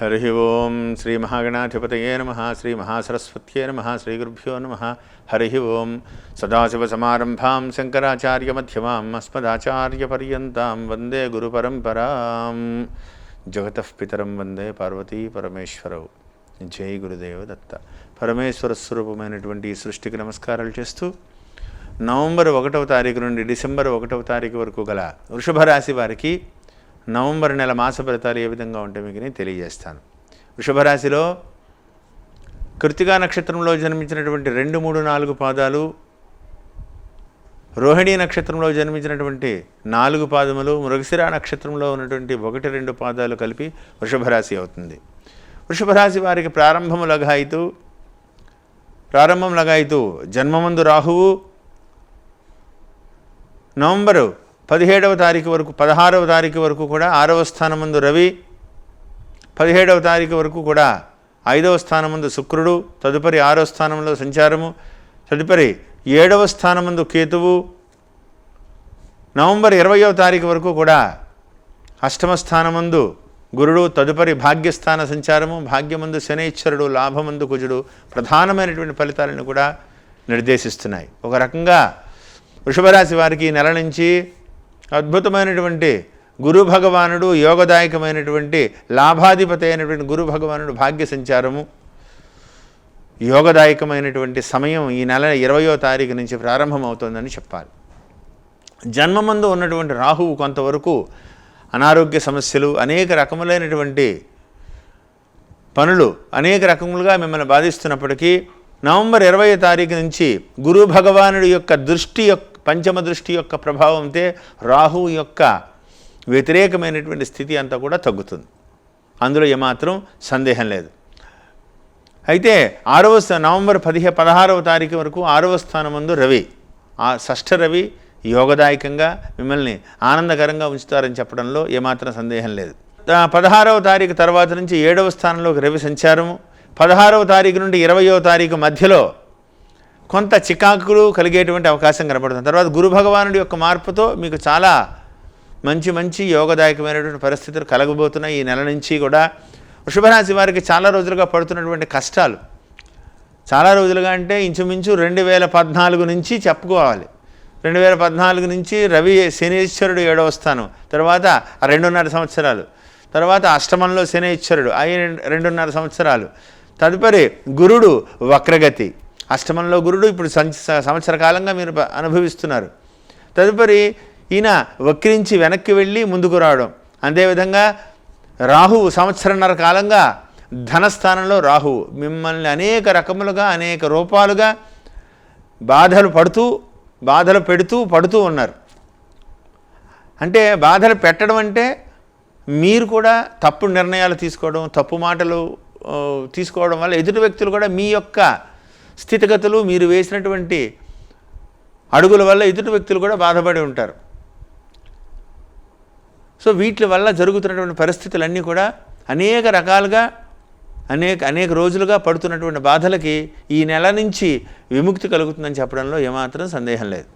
హరి ఓం శ్రీ మహాగణాధిపతయే నమ శ్రీ మహాసరస్వత్యే నమ శ్రీ గురుభ్యో నమ. హరి ఓం. సదాశివసమారంభాం శంకరాచార్యమ్యమాం అస్మదాచార్యపర్యంతం వందే గురుపరంపరాం జగతః పితరం వందే పార్వతీ పరమేశ్వరవు జై గురుదేవ దత్త. పరమేశ్వర స్వరూపమైనటువంటి ఈ సృష్టికి నమస్కారాలు చేస్తూ నవంబర్ ఒకటవ తారీఖు నుండి డిసెంబర్ ఒకటవ తారీఖు వరకు గల వృషభ రాశి వారికి నవంబర్ నెల మాస ఫలితాలు ఏ విధంగా ఉంటాయి మీకు నేను తెలియజేస్తాను. వృషభరాశిలో కృతికా నక్షత్రంలో జన్మించినటువంటి రెండు మూడు నాలుగు పాదాలు రోహిణీ నక్షత్రంలో జన్మించినటువంటి నాలుగు పాదములు మృగశిర నక్షత్రంలో ఉన్నటువంటి ఒకటి రెండు పాదాలు కలిపి వృషభరాశి అవుతుంది. వృషభరాశి వారికి ప్రారంభము లగాయితూ ప్రారంభం లగాయితూ జన్మమందు రాహువు నవంబరు పదిహేడవ తారీఖు వరకు పదహారవ తారీఖు వరకు కూడా ఆరవ స్థానమందు రవి పదిహేడవ తారీఖు వరకు కూడా ఐదవ స్థానమందు శుక్రుడు తదుపరి ఆరో స్థానంలో సంచారము తదుపరి ఏడవ స్థానమందు కేతువు నవంబర్ ఇరవయవ తారీఖు వరకు కూడా అష్టమ స్థానమందు గురుడు తదుపరి భాగ్యస్థాన సంచారము భాగ్యమందు శనైశ్వరుడు లాభమందు కుజుడు ప్రధానమైనటువంటి ఫలితాలను కూడా నిర్దేశిస్తున్నాయి. ఒక రకంగా వృషభరాశి వారికి నెల నుంచి అద్భుతమైనటువంటి గురు భగవానుడు యోగదాయకమైనటువంటి లాభాధిపతి అయినటువంటి గురు భగవానుడు భాగ్య సంచారము. యోగదాయకమైనటువంటి సమయం ఈ నెల ఇరవయో తారీఖు నుంచి ప్రారంభమవుతోందని చెప్పాలి. జన్మమందు ఉన్నటువంటి రాహువు కొంతవరకు అనారోగ్య సమస్యలు అనేక రకములైనటువంటి పనులు అనేక రకములుగా మిమ్మల్ని బాధిస్తున్నప్పటికీ నవంబర్ ఇరవై తారీఖు నుంచి గురు భగవానుడి యొక్క దృష్టి యొక్క పంచమ దృష్టి యొక్క ప్రభావంతో రాహువు యొక్క వ్యతిరేకమైనటువంటి స్థితి అంతా కూడా తగ్గుతుంది. అందులో ఏమాత్రం సందేహం లేదు. అయితే ఆరవ నవంబర్ పదిహే పదహారవ తారీఖు వరకు ఆరవ స్థానమందు రవి ఆ షష్ఠ రవి యోగదాయకంగా మిమ్మల్ని ఆనందకరంగా ఉంచుతారని చెప్పడంలో ఏమాత్రం సందేహం లేదు. పదహారవ తారీఖు తర్వాత నుంచి ఏడవ స్థానంలోకి రవి సంచారము. పదహారవ తారీఖు నుండి ఇరవయో తారీఖు మధ్యలో కొంత చికాకులు కలిగేటువంటి అవకాశం కనబడుతుంది. తర్వాత గురు భగవానుడి యొక్క మార్పుతో మీకు చాలా మంచి మంచి యోగదాయకమైనటువంటి పరిస్థితులు కలగబోతున్నాయి. ఈ నెల నుంచి కూడా వృషభరాశి వారికి చాలా రోజులుగా పడుతున్నటువంటి కష్టాలు. చాలా రోజులుగా అంటే ఇంచుమించు రెండు వేల పద్నాలుగు నుంచి చెప్పుకోవాలి. రెండు వేల పద్నాలుగు నుంచి రవి శనీశ్వరుడు ఏడవ స్థానం. తర్వాత రెండున్నర సంవత్సరాలు. తర్వాత అష్టమంలో శనీశ్వరుడు అయి రెండున్నర సంవత్సరాలు. తదుపరి గురుడు వక్రగతి. అష్టమంలో గురుడు ఇప్పుడు సంవత్సర కాలంగా మీరు అనుభవిస్తున్నారు. తదుపరి ఈయన వక్రించి వెనక్కి వెళ్ళి ముందుకు రావడం. అదేవిధంగా రాహువు సంవత్సరన్నర కాలంగా ధనస్థానంలో రాహువు. మిమ్మల్ని అనేక రకములుగా అనేక రూపాలుగా బాధలు పడుతూ బాధలు పెడుతూ పడుతూ ఉన్నారు. అంటే బాధలు పెట్టడం అంటే మీరు కూడా తప్పు నిర్ణయాలు తీసుకోవడం తప్పు మాటలు తీసుకోవడం వల్ల ఎదుటి వ్యక్తులు కూడా మీ యొక్క స్థితిగతులు మీరు వేసినటువంటి అడుగుల వల్ల ఎదుటి వ్యక్తులు కూడా బాధపడి ఉంటారు. సో వీటి వల్ల జరుగుతున్నటువంటి పరిస్థితులన్నీ కూడా అనేక రకాలుగా అనేక అనేక రోజులుగా పడుతున్నటువంటి బాధలకి ఈ నెల నుంచి విముక్తి కలుగుతుందని చెప్పడంలో ఏమాత్రం సందేహం లేదు.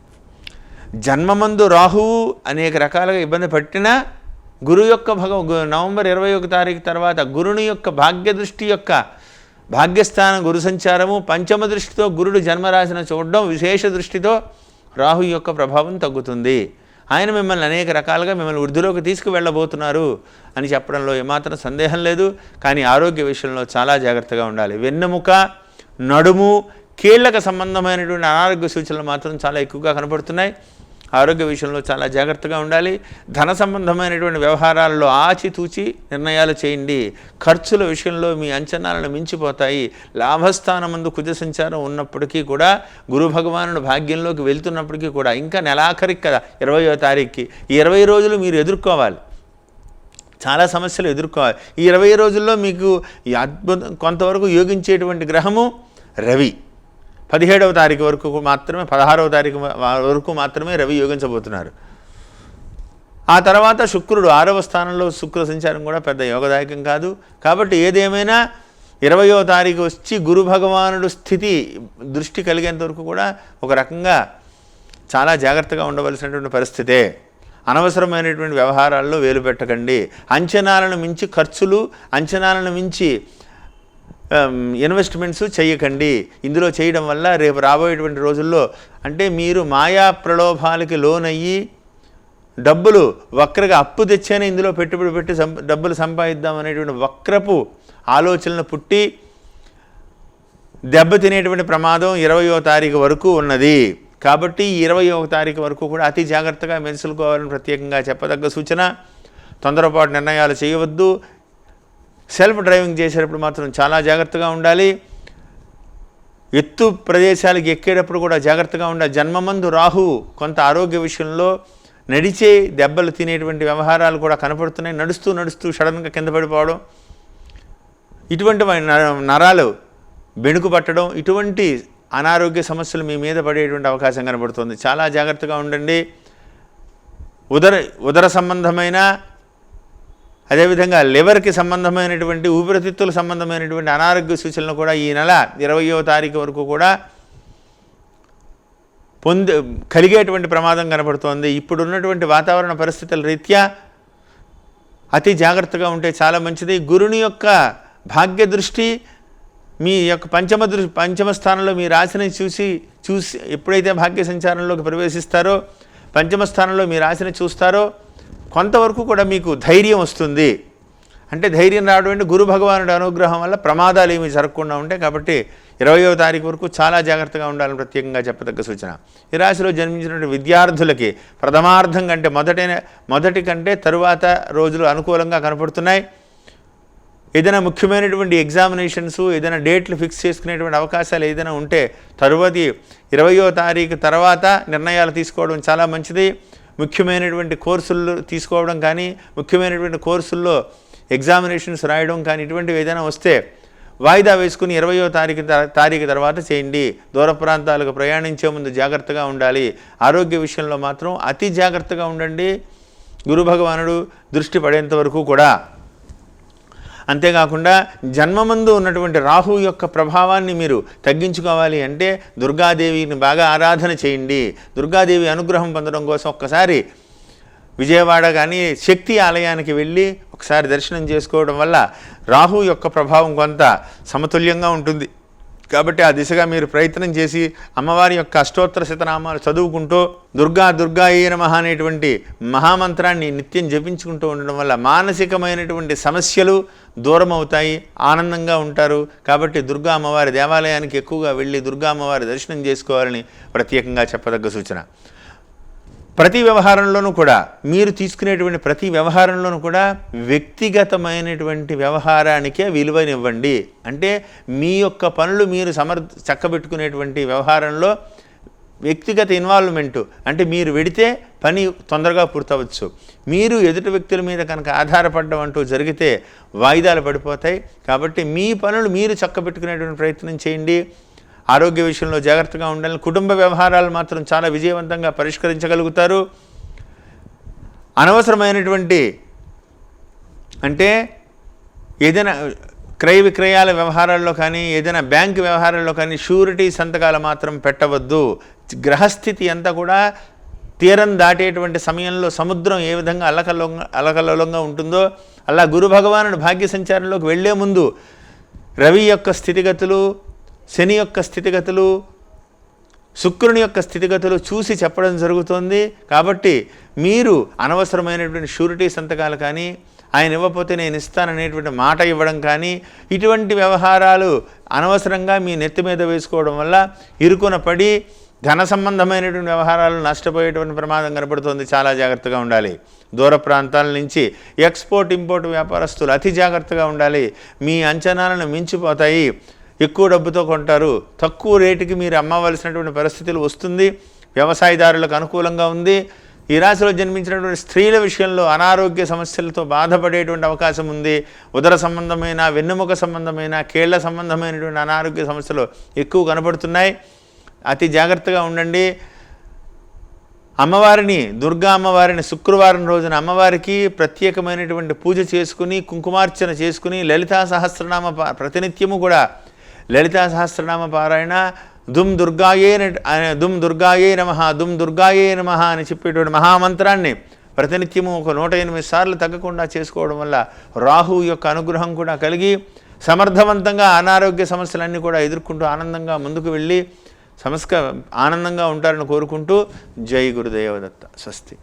జన్మమందు రాహువు అనేక రకాలుగా ఇబ్బంది పట్టినా గురు యొక్క భగవ గు- నవంబర్ ఇరవై ఒక తారీఖు తర్వాత గురుని యొక్క భాగ్య దృష్టి యొక్క భాగ్యస్థానం గురు సంచారము పంచమ దృష్టితో గురుడు జన్మరాశిని చూడడం విశేష దృష్టితో రాహు యొక్క ప్రభావం తగ్గుతుంది. ఆయన మిమ్మల్ని అనేక రకాలుగా మిమ్మల్ని వృద్ధిలోకి తీసుకువెళ్ళబోతున్నారు అని చెప్పడంలో ఏమాత్రం సందేహం లేదు. కానీ ఆరోగ్య విషయంలో చాలా జాగ్రత్తగా ఉండాలి. వెన్నెముక నడుము కీళ్ళకు సంబంధమైనటువంటి అనారోగ్య సూచనలు మాత్రం చాలా ఎక్కువగా కనపడుతున్నాయి. ఆరోగ్య విషయంలో చాలా జాగ్రత్తగా ఉండాలి. ధన సంబంధమైనటువంటి వ్యవహారాల్లో ఆచితూచి నిర్ణయాలు చేయండి. ఖర్చుల విషయంలో మీ అంచనాలను మించిపోతాయి. లాభస్థానమందు కుజ సంచారం ఉన్నప్పటికీ కూడా గురు భగవానుడు భాగ్యంలోకి వెళ్తున్నప్పటికీ కూడా ఇంకా నెలాఖరికి కదా ఇరవయో తారీఖుకి. ఈ ఇరవై రోజులు మీరు ఎదుర్కోవాలి. చాలా సమస్యలు ఎదుర్కోవాలి. ఈ ఇరవై రోజుల్లో మీకు అద్భుతం కొంతవరకు యోగించేటువంటి గ్రహము రవి. పదిహేడవ తారీఖు వరకు మాత్రమే పదహారవ తారీఖు వరకు మాత్రమే రవి యోగించబోతున్నారు. ఆ తర్వాత శుక్రుడు ఆరవ స్థానంలో శుక్ర సంచారం కూడా పెద్ద యోగదాయకం కాదు. కాబట్టి ఏదేమైనా ఇరవయో తారీఖు వచ్చి గురు భగవానుడు స్థితి దృష్టి కలిగేంత వరకు కూడా ఒక రకంగా చాలా జాగ్రత్తగా ఉండవలసినటువంటి పరిస్థితే. అనవసరమైనటువంటి వ్యవహారాల్లో వేలు పెట్టకండి. అంచనాలను మించి ఖర్చులు అంచనాలను మించి Um, ఇన్వెస్ట్మెంట్స్ చేయకండి ఇందులో చేయడం వల్ల రేపు రాబోయేటువంటి రోజుల్లో అంటే మీరు మాయా ప్రలోభాలకి లోనయ్యి డబ్బులు వక్రగా అప్పు తెచ్చేనే ఇందులో పెట్టుబడి పెట్టి సం డబ్బులు సంపాదిద్దాం అనేటువంటి వక్రపు ఆలోచనలు పుట్టి దెబ్బతినేటువంటి ప్రమాదం ఇరవయో తారీఖు వరకు ఉన్నది. కాబట్టి ఇరవై ఒక తారీఖు వరకు కూడా అతి జాగ్రత్తగా మెలుసుకోవాలని ప్రత్యేకంగా చెప్పదగ్గ సూచన. తొందరపాటు నిర్ణయాలు చేయవద్దు. సెల్ఫ్ డ్రైవింగ్ చేసేటప్పుడు మాత్రం చాలా జాగ్రత్తగా ఉండాలి. ఎత్తు ప్రదేశాలకు ఎక్కేటప్పుడు కూడా జాగ్రత్తగా ఉండాలి జన్మమందు రాహు కొంత ఆరోగ్య విషయంలో నడిచే దెబ్బలు తినేటువంటి వ్యవహారాలు కూడా కనపడుతున్నాయి. నడుస్తూ నడుస్తూ సడన్గా కింద పడిపోవడం ఇటువంటి నరాలు బెణుకు పట్టడం ఇటువంటి అనారోగ్య సమస్యలు మీ మీద పడేటువంటి అవకాశం కనబడుతుంది. చాలా జాగ్రత్తగా ఉండండి. ఉదర ఉదర సంబంధమైన అదేవిధంగా లివర్కి సంబంధమైనటువంటి ఊపిరితిత్తుల సంబంధమైనటువంటి అనారోగ్య సూచనలు కూడా ఈ నెల ఇరవయో తారీఖు వరకు కూడా పొంది కలిగేటువంటి ప్రమాదం కనపడుతోంది ఇప్పుడున్నటువంటి వాతావరణ పరిస్థితుల రీత్యా అతి జాగ్రత్తగా ఉంటే చాలా మంచిది. గురుని యొక్క భాగ్య దృష్టి మీ యొక్క పంచమ దృ పంచమ స్థానంలో మీ రాశిని చూసి చూసి ఎప్పుడైతే భాగ్య సంచారంలోకి ప్రవేశిస్తారో పంచమ స్థానంలో మీ రాశిని చూస్తారో కొంతవరకు కూడా మీకు ధైర్యం వస్తుంది. అంటే ధైర్యం రావడం అంటే గురు భగవానుడి అనుగ్రహం వల్ల ప్రమాదాలు ఏమీ జరగకుండా ఉంటాయి కాబట్టి ఇరవయో తారీఖు వరకు చాలా జాగ్రత్తగా ఉండాలని ప్రత్యేకంగా చెప్పదగ్గ సూచన. ఈ రాశిలో జన్మించినటువంటి విద్యార్థులకి ప్రథమార్థం కంటే మొదటి మొదటి కంటే తరువాత రోజులు అనుకూలంగా కనపడుతున్నాయి. ఏదైనా ముఖ్యమైనటువంటి ఎగ్జామినేషన్స్ ఏదైనా డేట్లు ఫిక్స్ చేసుకునేటువంటి అవకాశాలు ఏదైనా ఉంటే తరువాతి ఇరవయో తారీఖు తర్వాత నిర్ణయాలు తీసుకోవడం చాలా మంచిది. ముఖ్యమైనటువంటి కోర్సులు తీసుకోవడం కానీ ముఖ్యమైనటువంటి కోర్సుల్లో ఎగ్జామినేషన్స్ రాయడం కానీ ఇటువంటివి ఏదైనా వస్తే వాయిదా వేసుకుని ఇరవయో తారీఖు త- తారీఖు తర్వాత చేయండి. దూర ప్రాంతాలకు ప్రయాణించే ముందు జాగ్రత్తగా ఉండాలి. ఆరోగ్య విషయంలో మాత్రం అతి జాగ్రత్తగా ఉండండి. గురు భగవానుడు దృష్టి పడేంత వరకు కూడా అంతేకాకుండా జన్మమందు ఉన్నటువంటి రాహు యొక్క ప్రభావాన్ని మీరు తగ్గించుకోవాలి అంటే దుర్గాదేవిని బాగా ఆరాధన చేయండి. దుర్గాదేవి అనుగ్రహం పొందడం కోసం ఒక్కసారి విజయవాడ కానీ శక్తి ఆలయానికి వెళ్ళి ఒకసారి దర్శనం చేసుకోవడం వల్ల రాహు యొక్క ప్రభావం కొంత సమతుల్యంగా ఉంటుంది. కాబట్టి ఆ దిశగా మీరు ప్రయత్నం చేసి అమ్మవారి యొక్క అష్టోత్తర శతనామాలు చదువుకుంటూ దుర్గా దుర్గా ఏ నమః అనేటువంటి మహామంత్రాన్ని నిత్యం జపించుకుంటూ ఉండడం వల్ల మానసికమైనటువంటి సమస్యలు దూరం అవుతాయి ఆనందంగా ఉంటారు. కాబట్టి దుర్గా అమ్మవారి దేవాలయానికి ఎక్కువగా వెళ్ళి దుర్గా అమ్మవారి దర్శనం చేసుకోవాలని ప్రత్యేకంగా చెప్పదగ్గ సూచన. ప్రతి వ్యవహారంలోనూ కూడా మీరు తీసుకునేటువంటి ప్రతి వ్యవహారంలోనూ కూడా వ్యక్తిగతమైనటువంటి వ్యవహారానికే విలువనివ్వండి. అంటే మీ యొక్క పనులు మీరు సమర్ చక్కబెట్టుకునేటువంటి వ్యవహారంలో వ్యక్తిగత ఇన్వాల్వ్మెంట్ అంటే మీరు వెడితే పని తొందరగా పూర్తవచ్చు. మీరు ఎదుటి వ్యక్తుల మీద కనుక ఆధారపడడం అంటూ జరిగితే వాయిదాలు పడిపోతాయి. కాబట్టి మీ పనులు మీరు చక్కబెట్టుకునేటువంటి ప్రయత్నం చేయండి. ఆరోగ్య విషయంలో జాగ్రత్తగా ఉండాలి కుటుంబ వ్యవహారాలు మాత్రం చాలా విజయవంతంగా పరిష్కరించగలుగుతారు. అనవసరమైనటువంటి అంటే ఏదైనా క్రయ విక్రయాల వ్యవహారాల్లో కానీ ఏదైనా బ్యాంక్ వ్యవహారాల్లో కానీ షూరిటీ సంతకాలు మాత్రం పెట్టవద్దు. గ్రహస్థితి అంతా కూడా తీరం దాటేటువంటి సమయంలో సముద్రం ఏ విధంగా అలకల్లోంగా అలకలోలంగా ఉంటుందో అలా గురు భగవానుడు భాగ్య సంచారంలోకి వెళ్ళే ముందు రవి యొక్క స్థితిగతులు శని యొక్క స్థితిగతులు శుక్రుని యొక్క స్థితిగతులు చూసి చెప్పడం జరుగుతుంది. కాబట్టి మీరు అనవసరమైనటువంటి షూరిటీ సంతకాలు కానీ ఆయన ఇవ్వకపోతే నేను ఇస్తాననేటువంటి మాట ఇవ్వడం కానీ ఇటువంటి వ్యవహారాలు అనవసరంగా మీ నెత్తి మీద వేసుకోవడం వల్ల ఇరుకున పడి ధన సంబంధమైనటువంటి వ్యవహారాలు నష్టపోయేటువంటి ప్రమాదం కనబడుతుంది చాలా జాగ్రత్తగా ఉండాలి. దూర ప్రాంతాల నుంచి ఎక్స్పోర్ట్ ఇంపోర్ట్ వ్యాపారస్తులు అతి జాగ్రత్తగా ఉండాలి. మీ అంచనాలను మించిపోతాయి. ఎక్కువ డబ్బుతో కొంటారు. తక్కువ రేటుకి మీరు అమ్మవలసినటువంటి పరిస్థితులు వస్తుంది. వ్యవసాయదారులకు అనుకూలంగా ఉంది. ఈ రాశిలో జన్మించినటువంటి స్త్రీల విషయంలో అనారోగ్య సమస్యలతో బాధపడేటువంటి అవకాశం ఉంది. ఉదర సంబంధమైన వెన్నుముక సంబంధమైన కేళ్ళ సంబంధమైనటువంటి అనారోగ్య సమస్యలు ఎక్కువ కనపడుతున్నాయి. అతి జాగ్రత్తగా ఉండండి. అమ్మవారిని దుర్గా అమ్మవారిని శుక్రవారం రోజున అమ్మవారికి ప్రత్యేకమైనటువంటి పూజ చేసుకుని కుంకుమార్చన చేసుకుని లలితా సహస్రనామ ప్రతినిత్యము కూడా లలితా సహస్రనామ పారాయణ దుమ్ దుర్గాయే అనే దుమ్ దుర్గాయే నమ దుమ్ దుర్గాయే నమ అని చెప్పేటువంటి మహామంత్రాన్ని ప్రతినిత్యము ఒక నూట ఎనిమిది సార్లు తగ్గకుండా చేసుకోవడం వల్ల రాహు యొక్క అనుగ్రహం కూడా కలిగి సమర్థవంతంగా అనారోగ్య సమస్యలన్నీ కూడా ఎదుర్కొంటూ ఆనందంగా ముందుకు వెళ్ళి సమస్క ఆనందంగా ఉంటారని కోరుకుంటూ జై గురుదేవదత్త. స్వస్తి.